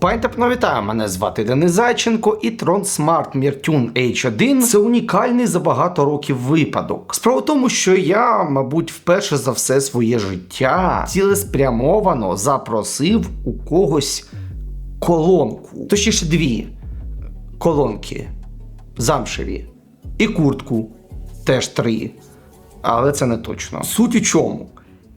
Пайтепно вітаю, мене звати Денис Зайченко і Tron Smart Mirtune H1 це унікальний за багато років випадок. Справа в тому, що я, мабуть, вперше за все своє життя цілеспрямовано запросив у когось колонку, точніше дві колонки замшеві і куртку теж три. Але це не точно. Суть у чому?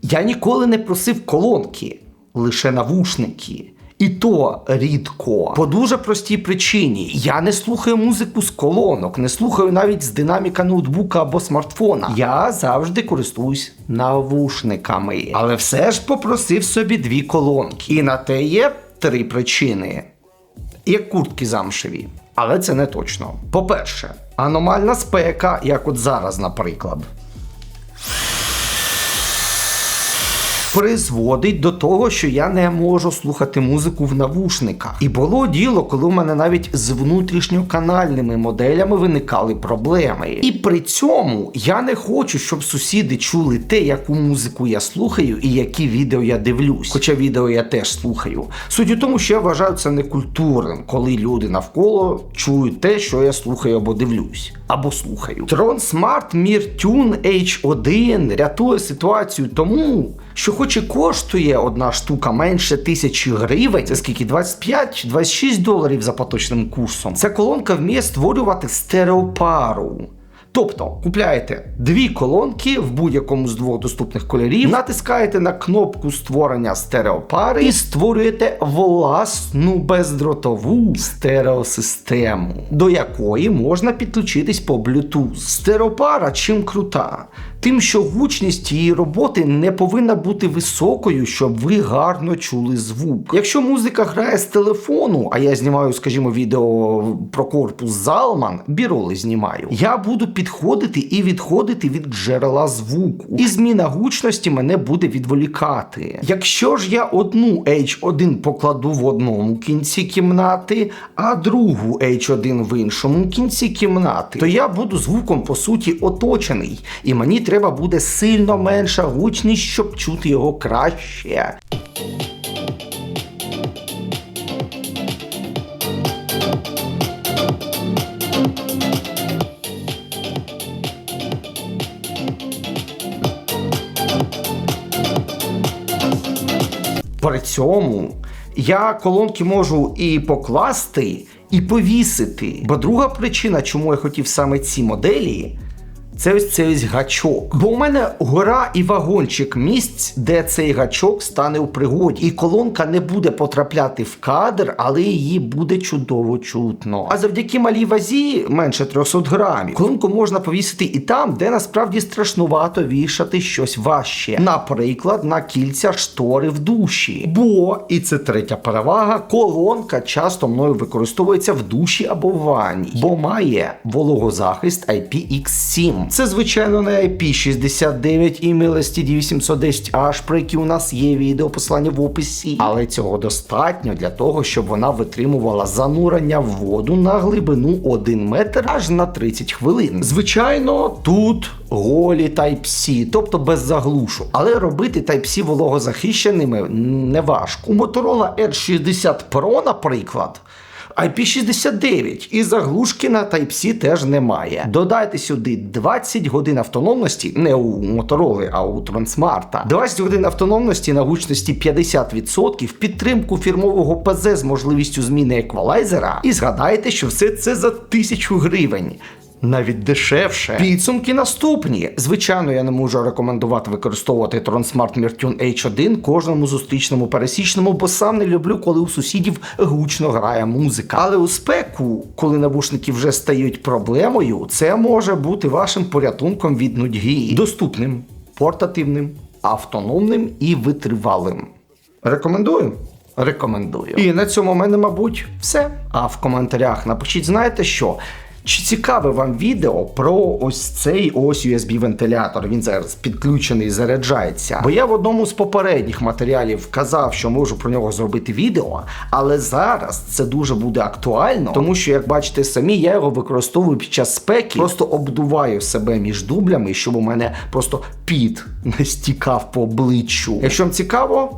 Я ніколи не просив колонки, лише навушники. І то рідко. По дуже простій причині. Я не слухаю музику з колонок, не слухаю навіть з динаміка ноутбука або смартфона. Я завжди користуюсь навушниками. Але все ж попросив собі дві колонки. І на те є три причини як куртки замшеві. Але це не точно. По-перше, аномальна спека, як от зараз, наприклад. Призводить до того, що я не можу слухати музику в навушниках. І було діло, коли у мене навіть з внутрішньоканальними моделями виникали проблеми. І при цьому я не хочу, щоб сусіди чули те, яку музику я слухаю і які відео я дивлюсь. Хоча відео я теж слухаю. Суть у тому, що я вважаю це некультурним, коли люди навколо чують те, що я слухаю або дивлюсь, або слухаю. Tron Smart Mir Tune H1 рятує ситуацію тому, що хоч і коштує одна штука менше тисячі гривень, це скільки 25-26 доларів за поточним курсом. Ця колонка вміє створювати стереопару. Тобто купляєте дві колонки в будь-якому з двох доступних кольорів, натискаєте на кнопку створення стереопари і створюєте власну бездротову стереосистему, до якої можна підключитись по Bluetooth. Стереопара чим крута? Тим, що гучність її роботи не повинна бути високою, щоб ви гарно чули звук. Якщо музика грає з телефону, а я знімаю, скажімо, відео про корпус Залман, біроли знімаю, я буду підходити і відходити від джерела звуку. І зміна гучності мене буде відволікати. Якщо ж я одну H1 покладу в одному кінці кімнати, а другу H1 в іншому кінці кімнати, то я буду звуком по суті оточений, і мені треба буде сильно менша гучність, щоб чути його краще. При цьому я колонки можу і покласти, і повісити. Бо друга причина, чому я хотів саме ці моделі. Це ось цей ось гачок. Бо у мене гора і вагончик місць, де цей гачок стане у пригоді. І колонка не буде потрапляти в кадр, але її буде чудово чутно. А завдяки малій вазі, менше 300 грамів, колонку можна повісити і там, де насправді страшнувато вішати щось важче. Наприклад, на кільця штори в душі. Бо, і це третя перевага, колонка часто мною використовується в душі або в ванні, бо має вологозахист IPX7. Це, звичайно, не IP69 і MLSTD 810H, про які у нас є відео посилання в описі. Але цього достатньо для того, щоб вона витримувала занурення в воду на глибину 1 метр аж на 30 хвилин. Звичайно, тут голі Type-C, тобто без заглушу. Але робити Type-C вологозахищеними не важко. У Motorola Edge 60 Pro, наприклад. IP69 і заглушки на Type-C теж немає. Додайте сюди 20 годин автономності, не у Motorola, а у Transmart. 20 годин автономності на гучності 50%, підтримку фірмового ПЗ з можливістю зміни еквалайзера. І згадайте, що все це за 1000 гривень. Навіть дешевше. Підсумки наступні. Звичайно, я не можу рекомендувати використовувати Tronsmart Mirtune H1 кожному зустрічному пересічному, бо сам не люблю, коли у сусідів гучно грає музика. Але у спеку, коли навушники вже стають проблемою, це може бути вашим порятунком від нудьги. Доступним, портативним, автономним і витривалим. Рекомендую. Рекомендую. І на цьому в мене, мабуть, все. А в коментарях напишіть, знаєте що? Чи цікаве вам відео про ось цей ось USB-вентилятор? Він зараз підключений, і заряджається. Бо я в одному з попередніх матеріалів казав, що можу про нього зробити відео, але зараз це дуже буде актуально, тому що, як бачите самі, я його використовую під час спеки, просто обдуваю себе між дублями, щоб у мене просто піт не стікав по обличчю. Якщо вам цікаво.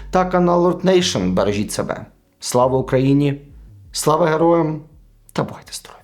та канал Lord Nation. Бережіть себе. Слава Україні! Слава героям! Та бувайте здорові!